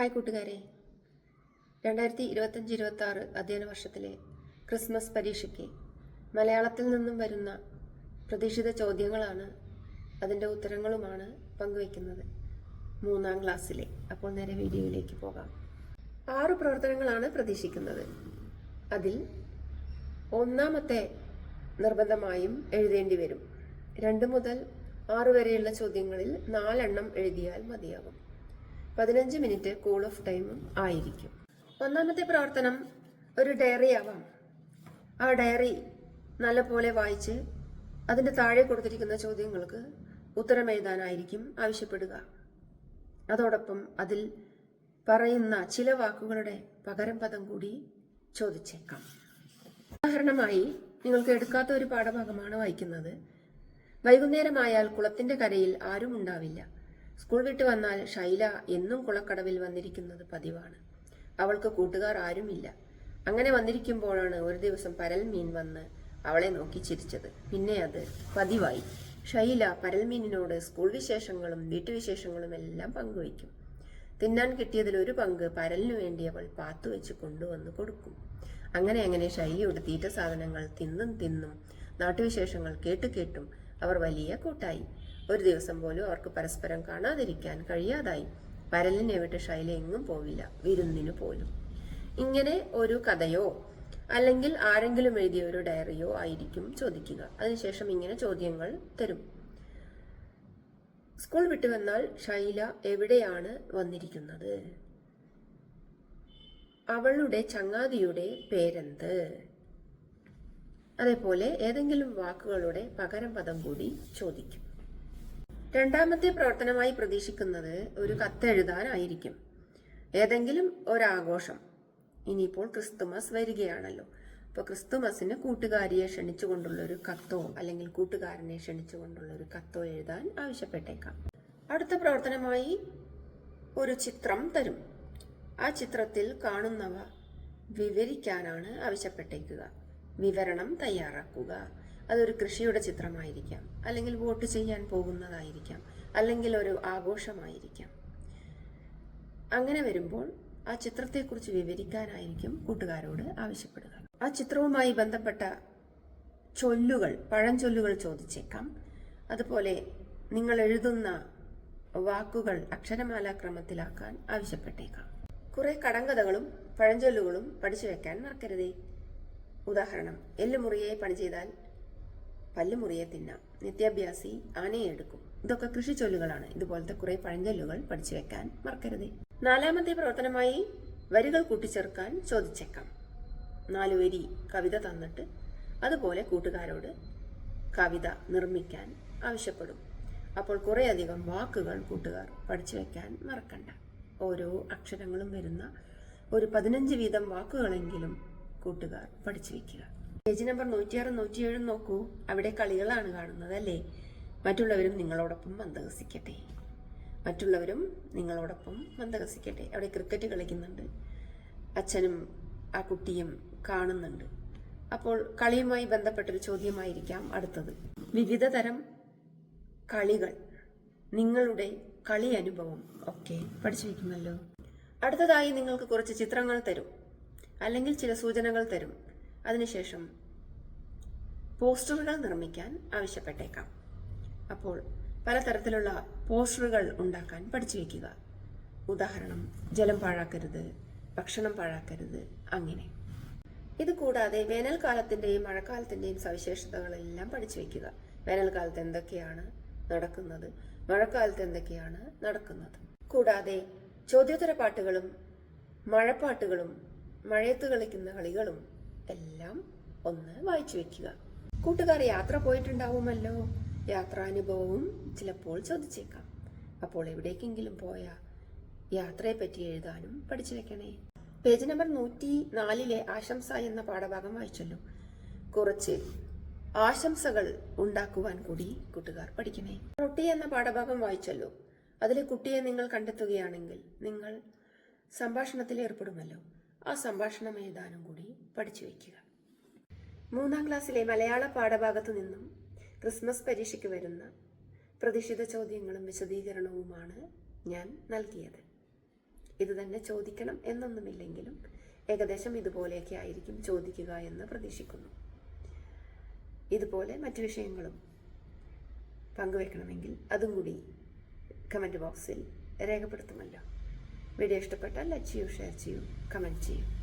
Hi കൂട്ടുകാരെ. രണ്ടായിരത്തി ഇരുപത്തഞ്ച് ഇരുപത്തി ആറ് അധ്യയന വർഷത്തിലെ ക്രിസ്മസ് പരീക്ഷയ്ക്ക് മലയാളത്തിൽ നിന്നും വരുന്ന പ്രതീക്ഷിത ചോദ്യങ്ങളാണ് അതിന്റെ ഉത്തരങ്ങളുമാണ് പങ്കുവയ്ക്കുന്നത്. മൂന്നാം ക്ലാസ്സിലെ. അപ്പോൾ നേരെ വീഡിയോയിലേക്ക് പോകാം. ആറ് പ്രവർത്തനങ്ങളാണ് പ്രതീക്ഷിക്കുന്നത്. അതിൽ ഒന്നാമത്തെ നിർബന്ധമായും എഴുതേണ്ടി വരും. രണ്ട് മുതൽ ആറ് വരെയുള്ള ചോദ്യങ്ങളിൽ നാലെണ്ണം എഴുതിയാൽ മതിയാകും. പതിനഞ്ച് മിനിറ്റ് കൂൾ ഓഫ് ടൈമും ആയിരിക്കും. ഒന്നാമത്തെ പ്രവർത്തനം ഒരു ഡയറി ആവാം. ആ ഡയറി നല്ലപോലെ വായിച്ച് അതിന്റെ താഴെ കൊടുത്തിരിക്കുന്ന ചോദ്യങ്ങൾക്ക് ഉത്തരം എഴുതാനായിരിക്കും ആവശ്യപ്പെടുക. അതോടൊപ്പം അതിൽ പറയുന്ന ചില വാക്കുകളുടെ പകരം പദം കൂടി ചോദിച്ചേക്കാം. ഉദാഹരണമായി നിങ്ങൾക്ക് എടുക്കാത്ത ഒരു പാഠഭാഗമാണ് വായിക്കുന്നത്. വൈകുന്നേരമായാൽ കുളത്തിന്റെ കരയിൽ ആരും ഉണ്ടാവില്ല. സ്കൂൾ വിട്ട് വന്നാൽ ഷൈല എന്നും കുളക്കടവിൽ വന്നിരിക്കുന്നത് പതിവാണ്. അവൾക്ക് കൂട്ടുകാർ ആരുമില്ല. അങ്ങനെ വന്നിരിക്കുമ്പോഴാണ് ഒരു ദിവസം പരൽ മീൻ വന്ന് അവളെ നോക്കി ചിരിച്ചത്. പിന്നെ അത് പതിവായി. ഷൈല പരൽമീനിനോട് സ്കൂൾ വിശേഷങ്ങളും വീട്ടുവിശേഷങ്ങളും എല്ലാം പങ്കുവയ്ക്കും. തിന്നാൻ കിട്ടിയതിൽ ഒരു പങ്ക് പരലിനു വേണ്ടി അവൾ പാത്തുവെച്ച് കൊണ്ടുവന്ന് കൊടുക്കും. അങ്ങനെ അങ്ങനെ ശൈലിയുടെ തീറ്റ സാധനങ്ങൾ തിന്നും തിന്നും നാട്ടുവിശേഷങ്ങൾ കേട്ടു കേട്ടും അവർ വലിയ കൂട്ടായി. ഒരു ദിവസം പോലും അവർക്ക് പരസ്പരം കാണാതിരിക്കാൻ കഴിയാതായി. പരലിനെ വിട്ട് ശൈല എങ്ങും പോവില്ല വിരുന്നിനു പോലും. ഇങ്ങനെ ഒരു കഥയോ അല്ലെങ്കിൽ ആരെങ്കിലും എഴുതിയ ഒരു ഡയറിയോ ആയിരിക്കും ചോദിക്കുക. അതിനുശേഷം ഇങ്ങനെ ചോദ്യങ്ങൾ തരും. സ്കൂൾ വിട്ടു വന്നാൽ ഷൈല എവിടെയാണ് വന്നിരിക്കുന്നത്? അവളുടെ ചങ്ങാതിയുടെ പേരെന്ത്? അതേപോലെ ഏതെങ്കിലും വാക്കുകളുടെ പകരം പദം കൂടി ചോദിക്കും. രണ്ടാമത്തെ പ്രവർത്തനമായി പ്രതീക്ഷിക്കുന്നത് ഒരു കത്തെഴുതാനായിരിക്കും. ഏതെങ്കിലും ഒരാഘോഷം. ഇനിയിപ്പോൾ ക്രിസ്തുമസ് വരികയാണല്ലോ. അപ്പോൾ ക്രിസ്തുമസിന് കൂട്ടുകാരിയെ ക്ഷണിച്ചുകൊണ്ടുള്ള ഒരു കത്തോ അല്ലെങ്കിൽ കൂട്ടുകാരനെ ക്ഷണിച്ചുകൊണ്ടുള്ള ഒരു കത്തോ എഴുതാൻ ആവശ്യപ്പെട്ടേക്കാം. അടുത്ത പ്രവർത്തനമായി ഒരു ചിത്രം തരും. ആ ചിത്രത്തിൽ കാണുന്നവ വിവരിക്കാനാണ് ആവശ്യപ്പെട്ടേക്കുക. വിവരണം തയ്യാറാക്കുക. അതൊരു കൃഷിയുടെ ചിത്രമായിരിക്കാം. അല്ലെങ്കിൽ വോട്ട് ചെയ്യാൻ പോകുന്നതായിരിക്കാം. അല്ലെങ്കിൽ ഒരു ആഘോഷമായിരിക്കാം. അങ്ങനെ വരുമ്പോൾ ആ ചിത്രത്തെക്കുറിച്ച് വിവരിക്കാനായിരിക്കും കൂട്ടുകാരോട് ആവശ്യപ്പെടുക. ആ ചിത്രവുമായി ബന്ധപ്പെട്ട ചൊല്ലുകൾ പഴഞ്ചൊല്ലുകൾ ചോദിച്ചേക്കാം. അതുപോലെ നിങ്ങൾ എഴുതുന്ന വാക്കുകൾ അക്ഷരമാലാക്രമത്തിലാക്കാൻ ആവശ്യപ്പെട്ടേക്കാം. കുറെ കടങ്കഥകളും പഴഞ്ചൊല്ലുകളും പഠിച്ചു വെക്കാൻ മറക്കരുതേ. ഉദാഹരണം എല്ലുമുറിയെ പണി ചെയ്താൽ പല്ലുമുറിയെ തിന്നാം. നിത്യാഭ്യാസി ആനയെ എടുക്കും ഇതൊക്കെ കൃഷി ചൊല്ലുകളാണ് ഇതുപോലത്തെ കുറെ പഴഞ്ചൊല്ലുകൾ പഠിച്ചു വെക്കാൻ മറക്കരുത്. നാലാമത്തെ പ്രവർത്തനമായി വരികൾ കൂട്ടിച്ചേർക്കാൻ ചോദിച്ചേക്കാം. നാലു വരി കവിത തന്നിട്ട് അതുപോലെ കൂട്ടുകാരോട് കവിത നിർമ്മിക്കാൻ ആവശ്യപ്പെടും. അപ്പോൾ കുറേയധികം വാക്കുകൾ കൂട്ടുകാർ പഠിച്ചു വെക്കാൻ മറക്കണ്ട. ഓരോ അക്ഷരങ്ങളും വരുന്ന ഒരു പതിനഞ്ച് വീതം വാക്കുകളെങ്കിലും കൂട്ടുകാർ പഠിച്ചു വെക്കുക. പേജ് നമ്പർ നൂറ്റിയാറ് നൂറ്റിയേഴും നോക്കൂ. അവിടെ കളികളാണ് കാണുന്നത് അല്ലേ മറ്റുള്ളവരും നിങ്ങളോടൊപ്പം മന്ദഹസിക്കട്ടെ. മറ്റുള്ളവരും നിങ്ങളോടൊപ്പം മന്ദഹസിക്കട്ടെ. അവിടെ ക്രിക്കറ്റ് കളിക്കുന്നുണ്ട്. അച്ഛനും ആ കുട്ടിയും കാണുന്നുണ്ട്. അപ്പോൾ കളിയുമായി ബന്ധപ്പെട്ടൊരു ചോദ്യമായിരിക്കാം അടുത്തത്. വിവിധ തരം കളികൾ. നിങ്ങളുടെ കളി അനുഭവം ഒക്കെ പഠിച്ചു അടുത്തതായി നിങ്ങൾക്ക് കുറച്ച് ചിത്രങ്ങൾ തരും. അല്ലെങ്കിൽ ചില സൂചനകൾ തരും. അതിനുശേഷം പോസ്റ്ററുകൾ നിർമ്മിക്കാൻ ആവശ്യപ്പെട്ടേക്കാം. അപ്പോൾ പലതരത്തിലുള്ള പോസ്റ്ററുകൾ ഉണ്ടാക്കാൻ പഠിച്ചു വയ്ക്കുക. ഉദാഹരണം ജലം പാഴാക്കരുത് ഭക്ഷണം പാഴാക്കരുത് അങ്ങനെ. ഇത് കൂടാതെ വേനൽക്കാലത്തിന്റെയും മഴക്കാലത്തിന്റെയും സവിശേഷതകളെല്ലാം പഠിച്ചു വയ്ക്കുക. വേനൽക്കാലത്ത് എന്തൊക്കെയാണ് നടക്കുന്നത്? മഴക്കാലത്ത് എന്തൊക്കെയാണ് നടക്കുന്നത്? കൂടാതെ ചോദ്യോത്തര പാട്ടുകളും മഴപ്പാട്ടുകളും മഴയത്ത് കളിക്കുന്ന കളികളും എല്ലാം ഒന്ന് വായിച്ചു വെക്കുക. കൂട്ടുകാർ യാത്ര പോയിട്ടുണ്ടാവുമല്ലോ? യാത്രാനുഭവവും ചിലപ്പോൾ ചോദിച്ചേക്കാം. അപ്പോൾ എവിടേക്കെങ്കിലും പോയ യാത്രയെ പറ്റി എഴുതാനും പഠിച്ചു വെക്കണേ. പേജ് നമ്പർ നൂറ്റി നാലിലെ ആശംസ എന്ന പാഠഭാഗം വായിച്ചല്ലോ. കുറച്ച് ആശംസകൾ ഉണ്ടാക്കുവാൻ കൂടി കൂട്ടുകാർ പഠിക്കണേ. റൊട്ടി എന്ന പാഠഭാഗം വായിച്ചല്ലോ. അതിലെ കുട്ടിയെ നിങ്ങൾ കണ്ടെത്തുകയാണെങ്കിൽ നിങ്ങൾ സംഭാഷണത്തിൽ ഏർപ്പെടുമല്ലോ. ആ സംഭാഷണം എഴുതാനും കൂടി പഠിച്ചു വയ്ക്കുക. മൂന്നാം ക്ലാസ്സിലെ മലയാള പാഠഭാഗത്തു നിന്നും ക്രിസ്മസ് പരീക്ഷയ്ക്ക് വരുന്ന പ്രതീക്ഷിത ചോദ്യങ്ങളും വിശദീകരണവുമാണ് ഞാൻ നൽകിയത്. ഇത് തന്നെ ചോദിക്കണം എന്നൊന്നുമില്ലെങ്കിലും ഏകദേശം ഇതുപോലെയൊക്കെ ആയിരിക്കും ചോദിക്കുക എന്ന് പ്രതീക്ഷിക്കുന്നു. ഇതുപോലെ മറ്റു വിഷയങ്ങളും പങ്കുവെക്കണമെങ്കിൽ അതും കൂടി കമന്റ് ബോക്സിൽ രേഖപ്പെടുത്തുമല്ലോ. വീഡിയോ ഇഷ്ടപ്പെട്ടാൽ ലൈക്ക് ചെയ്യൂ ഷെയർ ചെയ്യൂ കമന്റ് ചെയ്യൂ.